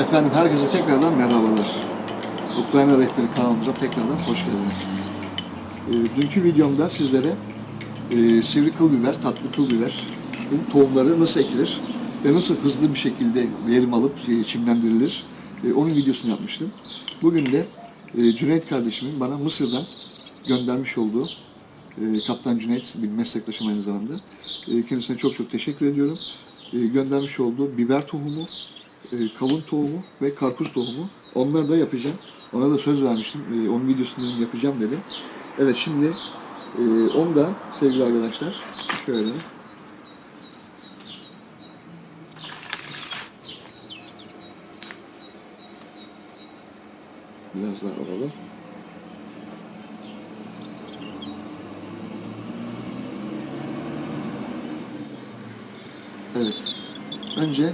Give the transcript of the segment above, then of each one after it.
Efendim herkese tekrardan merhabalar. Ukrayna Rehberi kanalımıza tekrardan hoş geldiniz. Ee, dünkü videomda sizlere e, sivri kıl biber, tatlı kıl biber tohumları nasıl ekilir ve nasıl hızlı bir şekilde verim alıp e, çimlendirilir e, onun videosunu yapmıştım. Bugün de e, Cüneyt kardeşimin bana Mısır'dan göndermiş olduğu e, Kaptan Cüneyt, bir meslektaşım aynı zamanda. E, kendisine çok çok teşekkür ediyorum. E, göndermiş olduğu biber tohumu, e, kavun tohumu ve karpuz tohumu. Onları da yapacağım. Ona da söz vermiştim. E, onun videosunu yapacağım dedi. Evet şimdi e, onu da sevgili arkadaşlar şöyle biraz daha alalım. Evet. Önce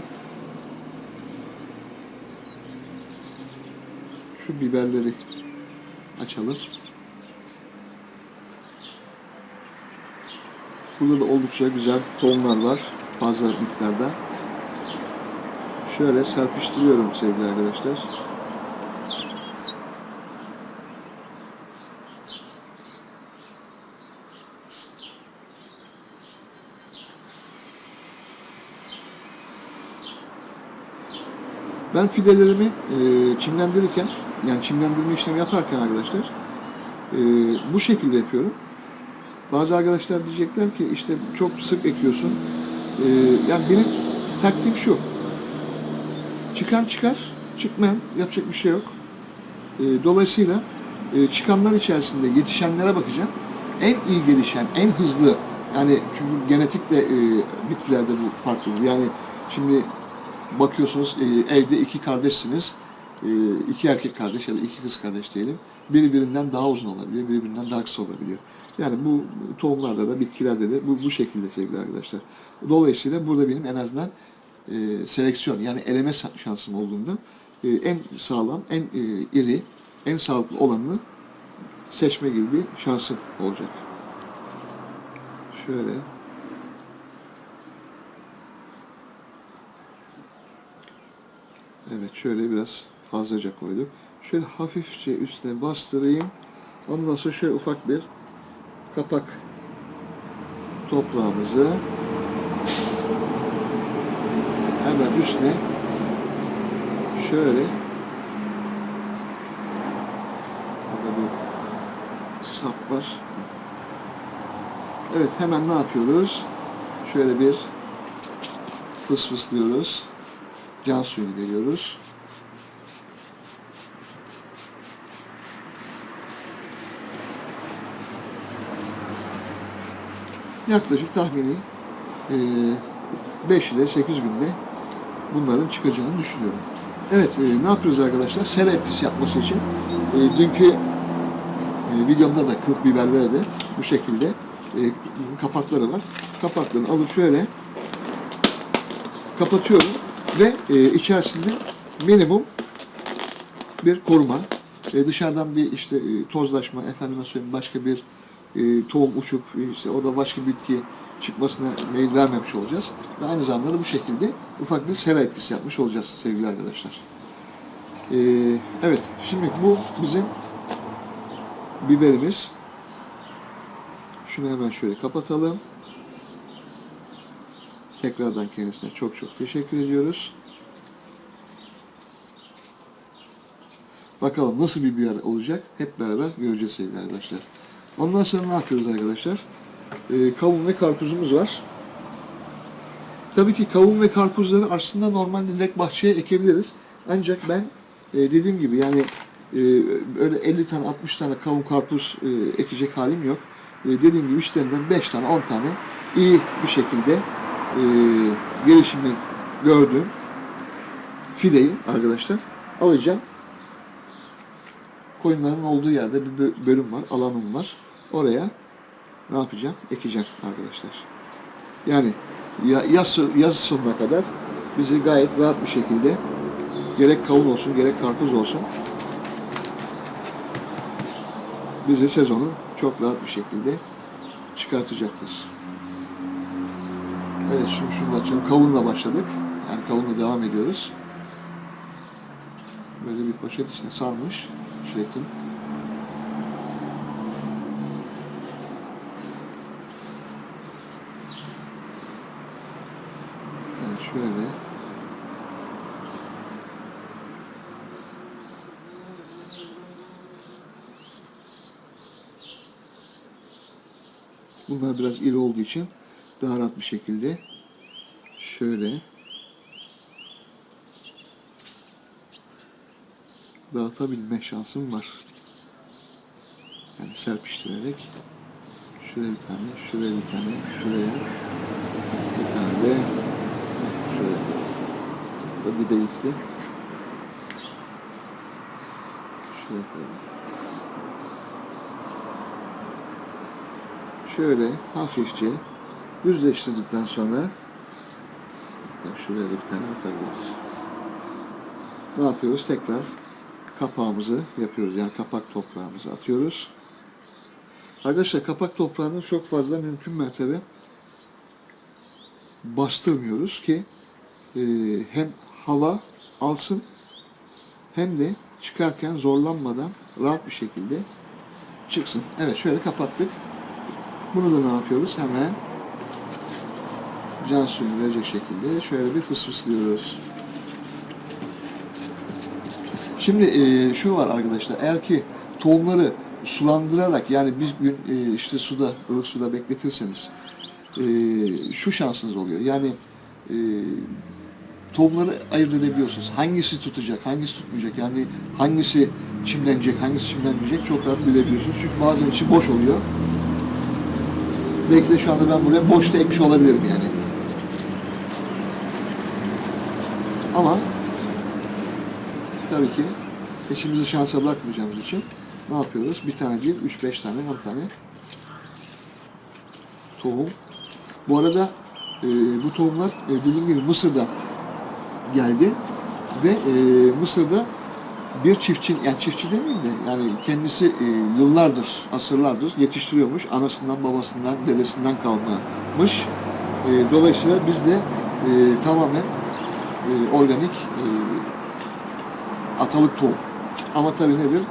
şu biberleri açalım. Burada da oldukça güzel tohumlar var. Fazla miktarda. Şöyle serpiştiriyorum sevgili arkadaşlar. Ben fidelerimi e, çimlendirirken, yani çimlendirme işlemi yaparken arkadaşlar e, bu şekilde yapıyorum. Bazı arkadaşlar diyecekler ki işte çok sık ekiyorsun. E, yani benim taktiğim şu. Çıkan çıkar, çıkmayan yapacak bir şey yok. E, dolayısıyla e, çıkanlar içerisinde yetişenlere bakacağım. En iyi gelişen, en hızlı yani çünkü genetik de e, bitkilerde bu farklı. Yani şimdi bakıyorsunuz e, evde iki kardeşsiniz. E, iki erkek kardeş ya da iki kız kardeş diyelim. Biri birinden daha uzun olabiliyor, biri birinden daha kısa olabiliyor. Yani bu tohumlarda da, bitkilerde de bu, bu şekilde sevgili arkadaşlar. Dolayısıyla burada benim en azından e, seleksiyon yani eleme şansım olduğunda e, en sağlam, en e, iri, en sağlıklı olanını seçme gibi bir şansım olacak. Şöyle Evet şöyle biraz fazlaca koyduk. Şöyle hafifçe üstüne bastırayım. Ondan sonra şöyle ufak bir kapak toprağımızı hemen üstüne şöyle burada bir sap var. Evet hemen ne yapıyoruz? Şöyle bir fısfıslıyoruz can suyunu veriyoruz. Yaklaşık tahmini 5 ile 8 günde bunların çıkacağını düşünüyorum. Evet, e, ne yapıyoruz arkadaşlar? Sera etkisi yapması için e, dünkü e, videomda da kırk biberlere de bu şekilde e, kapakları var. Kapaklarını alıp şöyle kapatıyorum ve e, içerisinde minimum bir koruma. E, dışarıdan bir işte e, tozlaşma, efendime söyleyeyim başka bir e, tohum uçup işte o da başka bitki çıkmasına meyil vermemiş olacağız. Ve aynı zamanda da bu şekilde ufak bir sera etkisi yapmış olacağız sevgili arkadaşlar. E, evet, şimdi bu bizim biberimiz. Şunu hemen şöyle kapatalım. Tekrardan kendisine çok çok teşekkür ediyoruz. Bakalım nasıl bir biber olacak hep beraber göreceğiz sevgili arkadaşlar. Ondan sonra ne yapıyoruz arkadaşlar? Ee, kavun ve karpuzumuz var. Tabii ki kavun ve karpuzları aslında normalde direkt bahçeye ekebiliriz. Ancak ben e, dediğim gibi yani e, öyle 50 tane 60 tane kavun karpuz e, ekecek halim yok. E, dediğim gibi işlerinden 5 tane 10 tane iyi bir şekilde e, gelişimi gördüğüm fideyi arkadaşlar alacağım. Koyunların olduğu yerde bir bö- bölüm var, alanım var. Oraya ne yapacağım? Ekeceğim arkadaşlar. Yani ya, yaz, yaz sonuna kadar bizi gayet rahat bir şekilde gerek kavun olsun gerek karpuz olsun bizi sezonu çok rahat bir şekilde çıkartacaktır. Evet şimdi şunu açalım. Kavunla başladık. Yani kavunla devam ediyoruz. Böyle bir poşet içine sarmış jiletin. Evet şöyle. Bunlar biraz iri olduğu için daha rahat bir şekilde şöyle dağıtabilme şansım var. Yani serpiştirerek şuraya bir tane, şuraya bir tane, şuraya bir tane de şuraya. Da dibe gitti. Şuraya koyalım. Şöyle hafifçe düzleştirdikten sonra şuraya bir tane atabiliriz. Ne yapıyoruz? Tekrar kapağımızı yapıyoruz. Yani kapak toprağımızı atıyoruz. Arkadaşlar kapak toprağını çok fazla mümkün mertebe bastırmıyoruz ki e, hem hava alsın hem de çıkarken zorlanmadan rahat bir şekilde çıksın. Evet şöyle kapattık. Bunu da ne yapıyoruz? Hemen can suyunu verecek şekilde şöyle bir fısfıslıyoruz. Şimdi e, şu var arkadaşlar. Eğer ki tohumları sulandırarak yani bir gün e, işte suda, ılık suda bekletirseniz e, şu şansınız oluyor. Yani e, tohumları ayırt edebiliyorsunuz. Hangisi tutacak, hangisi tutmayacak. Yani hangisi çimlenecek, hangisi çimlenmeyecek çok rahat bilebiliyorsunuz. Çünkü bazen içi boş oluyor. Belki de şu anda ben buraya boş da ekmiş olabilirim yani. Ama tabii ki eşimizi şansa bırakmayacağımız için ne yapıyoruz? Bir tane değil, üç beş tane, on tane tohum. Bu arada e, bu tohumlar e, dediğim gibi Mısır'da geldi ve e, Mısır'da bir çiftçi, yani çiftçi demeyeyim de yani kendisi e, yıllardır, asırlardır yetiştiriyormuş. Anasından, babasından, dedesinden kalmamış. E, dolayısıyla biz de e, tamamen e, organik e, atalık tohum. Ama tabii nedir?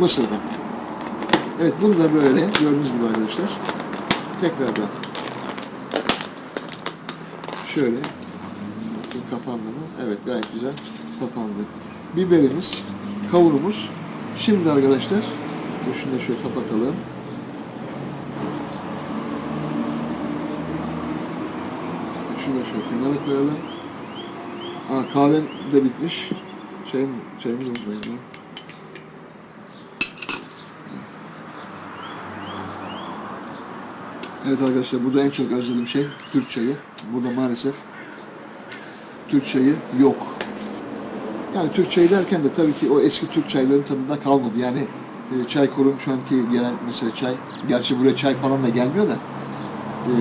Mısır'da. Evet bunu da böyle gördüğünüz gibi arkadaşlar. Tekrardan şöyle bakın kapandı mı? Evet gayet güzel kapandı. Biberimiz, kavurumuz. Şimdi arkadaşlar şunu da şöyle kapatalım. Şunu da şöyle kenara koyalım. Aa kahvem de bitmiş. Çayım, çayımı da unutmayın. Evet arkadaşlar burada en çok özlediğim şey Türk çayı. Burada maalesef Türk çayı yok. Yani Türk çayı derken de tabii ki o eski Türk çayların tadında kalmadı. Yani e, çay kurum şu anki gelen mesela çay, gerçi buraya çay falan da gelmiyor da e,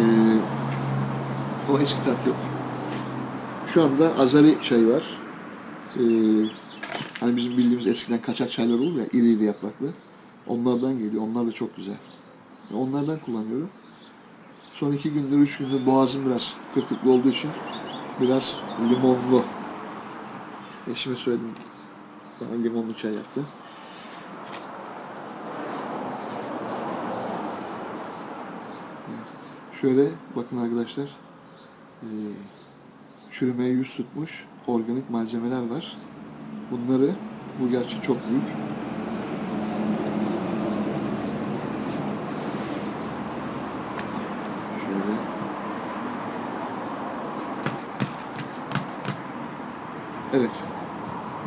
o eski tat yok. Şu anda Azari çayı var. E, hani bizim bildiğimiz eskiden kaçak çaylar olur ya, iri iri yapraklı. Onlardan geliyor. Onlar da çok güzel. Onlardan kullanıyorum. Son iki gündür, üç gündür boğazım biraz tırtıklı olduğu için biraz limonlu. Eşime söyledim. Bana limonlu çay yaptı. Şöyle bakın arkadaşlar. Ee, çürümeye yüz tutmuş organik malzemeler var. Bunları bu gerçi çok büyük. Evet.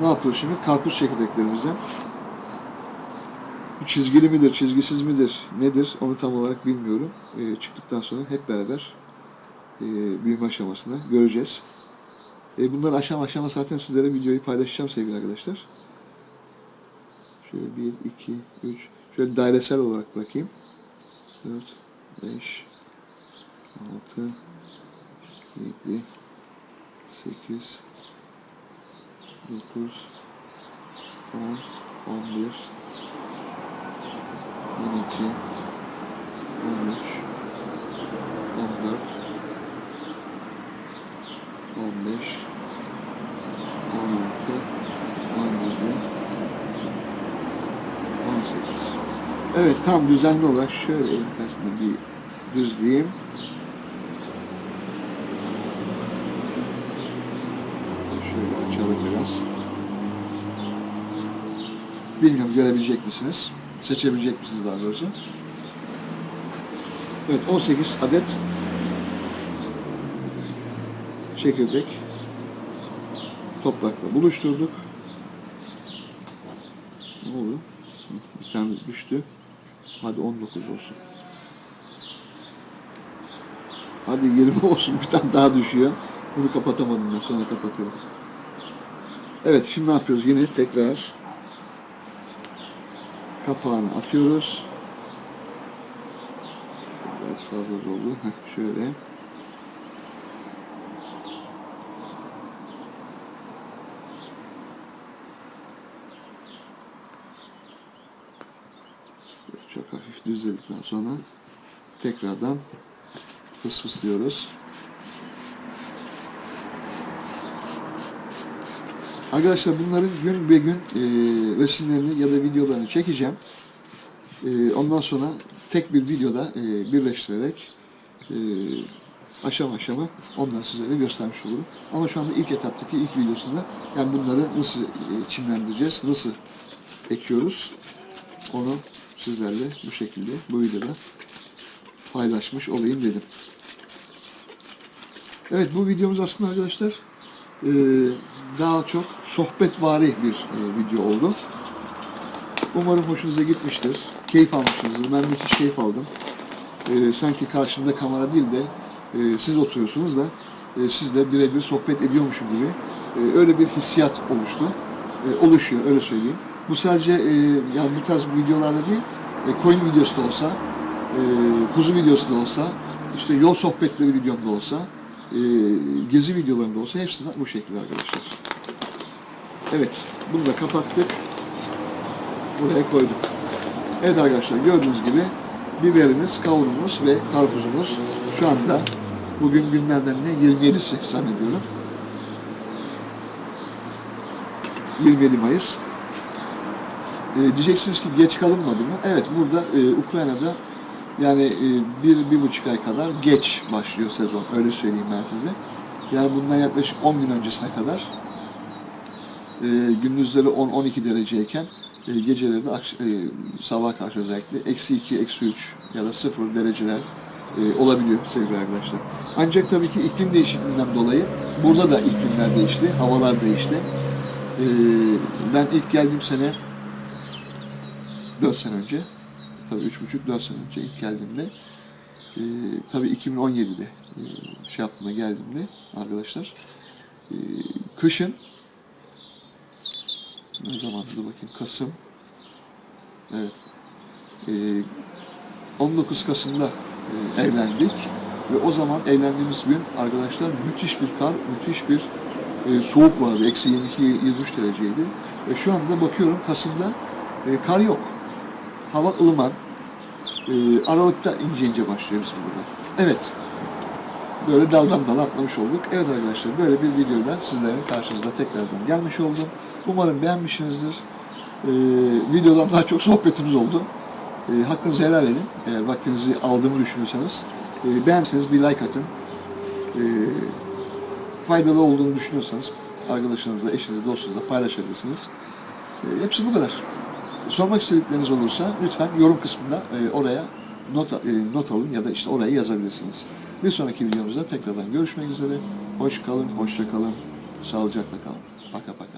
Ne yapıyor şimdi? Karpuz çekirdeklerimizden. Bu çizgili midir, çizgisiz midir, nedir onu tam olarak bilmiyorum. Ee, çıktıktan sonra hep beraber e, büyüme aşamasında göreceğiz. E, bunları aşama aşama zaten sizlere videoyu paylaşacağım sevgili arkadaşlar. Şöyle 1, 2, 3, şöyle dairesel olarak bakayım. 4, 5, 6, 7, 8, 9, 10, 11, 12, Evet tam düzenli olarak şöyle elin tersine bir düzleyeyim. Şöyle açalım biraz. Bilmiyorum görebilecek misiniz? Seçebilecek misiniz daha doğrusu? Evet 18 adet çekirdek toprakla buluşturduk. Ne oldu? Bir tane düştü. Hadi 19 olsun. Hadi 20 olsun. Bir tane daha düşüyor. Bunu kapatamadım ben. Sonra kapatırım. Evet şimdi ne yapıyoruz? Yine tekrar kapağını atıyoruz. Biraz fazla doldu. Heh, şöyle. Çok hafif düzledikten sonra tekrardan fısfıslıyoruz. Arkadaşlar bunların gün be gün e, resimlerini ya da videolarını çekeceğim. E, ondan sonra tek bir videoda e, birleştirerek e, aşama aşama onları sizlere göstermiş olurum. Ama şu anda ilk etaptaki ilk videosunda yani bunları nasıl e, çimlendireceğiz, nasıl ekiyoruz onu sizlerle bu şekilde bu videoda paylaşmış olayım dedim. Evet bu videomuz aslında arkadaşlar e, daha çok sohbetvari bir e, video oldu. Umarım hoşunuza gitmiştir. Keyif almışsınızdır. Ben müthiş keyif aldım. E, sanki karşımda kamera değil de siz oturuyorsunuz da sizle birebir sohbet ediyormuşum gibi öyle bir hissiyat oluştu. Oluşuyor öyle söyleyeyim. Bu sadece e, yani bu tarz videolarda değil, e, coin videosu da olsa, e, kuzu videosu da olsa, işte yol sohbetleri videomda olsa, e, gezi videolarında olsa hepsi bu şekilde arkadaşlar. Evet, bunu da kapattık. Buraya koyduk. Evet arkadaşlar gördüğünüz gibi biberimiz, kavunumuz ve karpuzumuz şu anda bugün günlerden ne 27'si zannediyorum. 27 Mayıs. E, diyeceksiniz ki geç kalınmadı mı? Evet burada e, Ukrayna'da yani e, bir, bir buçuk ay kadar geç başlıyor sezon. Öyle söyleyeyim ben size. Yani bundan yaklaşık 10 gün öncesine kadar e, gündüzleri 10-12 dereceyken e, geceleri de e, sabah karşı özellikle eksi 2, eksi 3 ya da 0 dereceler e, olabiliyor sevgili arkadaşlar. Ancak tabii ki iklim değişikliğinden dolayı burada da iklimler değişti, havalar değişti. E, ben ilk geldiğim sene 4 sene önce, tabii 3,5-4 sene önce ilk geldiğimde, e, tabii 2017'de e, şey yaptığımda geldiğimde arkadaşlar, e, kışın, ne zaman dur bakayım, Kasım, evet, e, 19 Kasım'da e, evlendik ve o zaman evlendiğimiz gün arkadaşlar müthiş bir kar, müthiş bir e, soğuk vardı. Eksi 22-23 dereceydi. Ve şu anda bakıyorum Kasım'da e, kar yok. Hava ılıman. E, Aralık'ta ince ince başlıyor bizim burada. Evet. Böyle daldan dala atlamış olduk. Evet arkadaşlar böyle bir videoda sizlerin karşınızda tekrardan gelmiş oldum. Umarım beğenmişsinizdir. E, videodan daha çok sohbetimiz oldu. E, hakkınızı helal edin. Eğer vaktinizi aldığımı düşünüyorsanız. E, beğendiyseniz bir like atın. E, faydalı olduğunu düşünüyorsanız arkadaşlarınızla, eşinizle, dostunuzla paylaşabilirsiniz. E, hepsi bu kadar. Sormak istedikleriniz olursa lütfen yorum kısmında e, oraya not, e, not alın ya da işte oraya yazabilirsiniz. Bir sonraki videomuzda tekrardan görüşmek üzere. Hoş kalın, hoşça kalın, sağlıcakla kalın. Paka paka.